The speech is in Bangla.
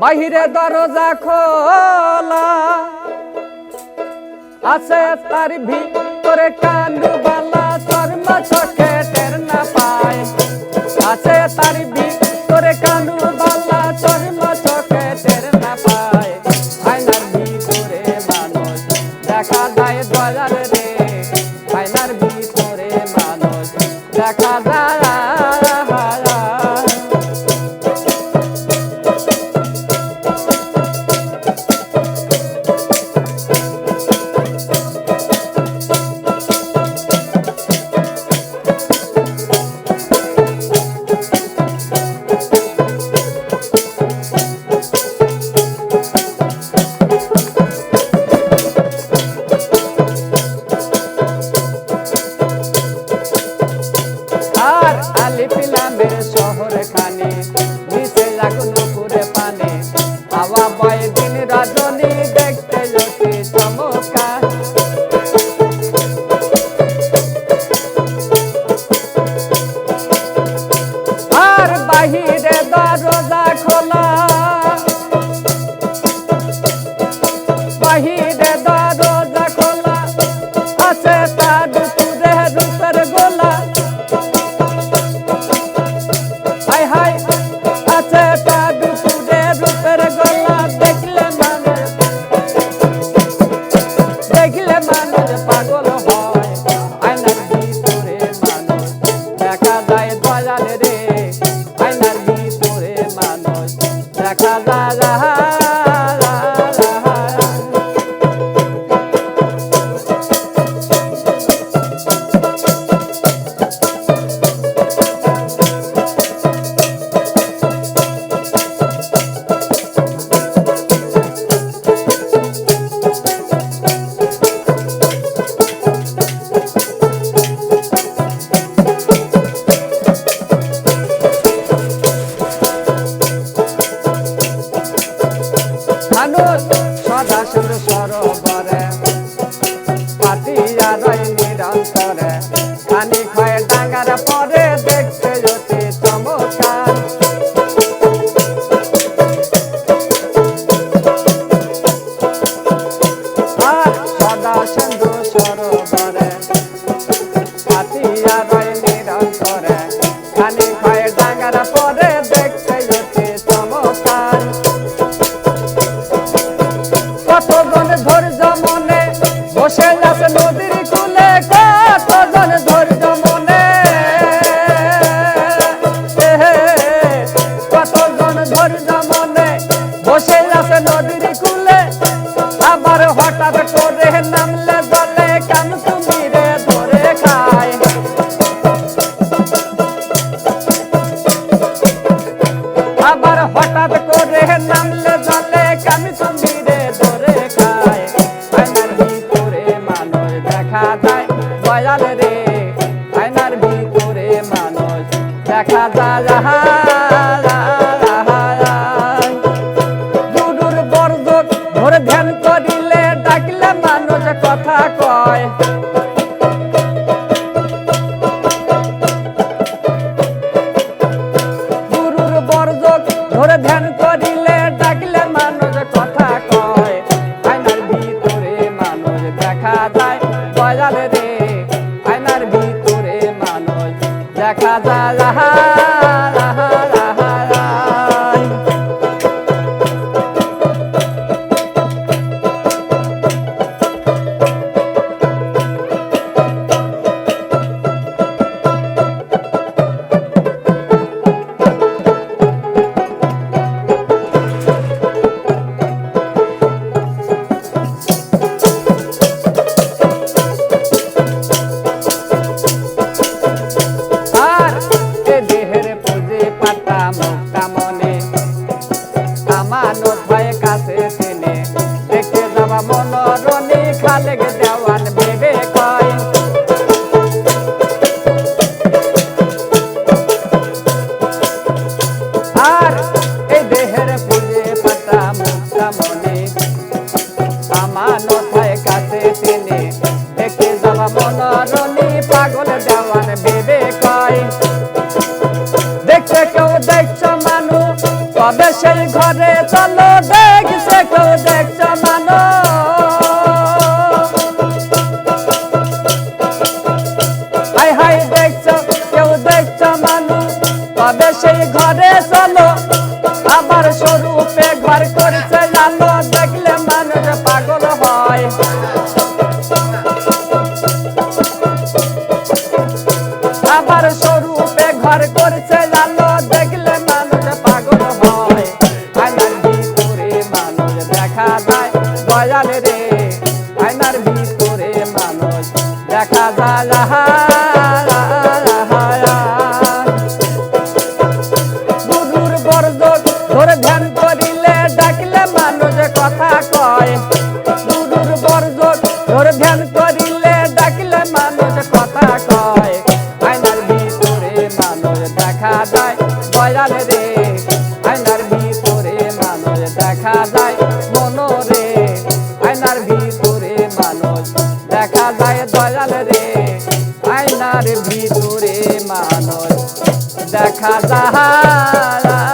বাহিরে দরজা খোলা। আছে তার ভিতরে কানু বালা চর্ম চোখে টের না পায়। আছে তার ভিতরে কানু বালা চর্ম চোখে টের না পায়। আয়নার ভিতরে মানুষ, দেখা যায় দয়ার রে। আয়নার ভিতরে মানুষ, দেখা যায়। বয় দিন রজনী পাতিয়া রয় নিরন্তরে। খানি খয়ে ডাঙ্গার পরে দেখতে যদি চমৎকার। কতজন ধৈর্য মনে বসে আছে নদীর কুলে, কতজন ধৈর্য মনে? কতজন ধৈর্য মনে বসে আছে নদীর কুলে? আবার হঠাৎ করে নামলে জলে কান করে নামলে জলে কামি আয়নার ভিতরে মানুষ দেখা যায়। পাগল কয়। দেখতে কেউ দেখছ মানু তবে সেই ঘরে চলো যায় দয়াল রে আয়নার ভিতরে মানুষ দেখা যায়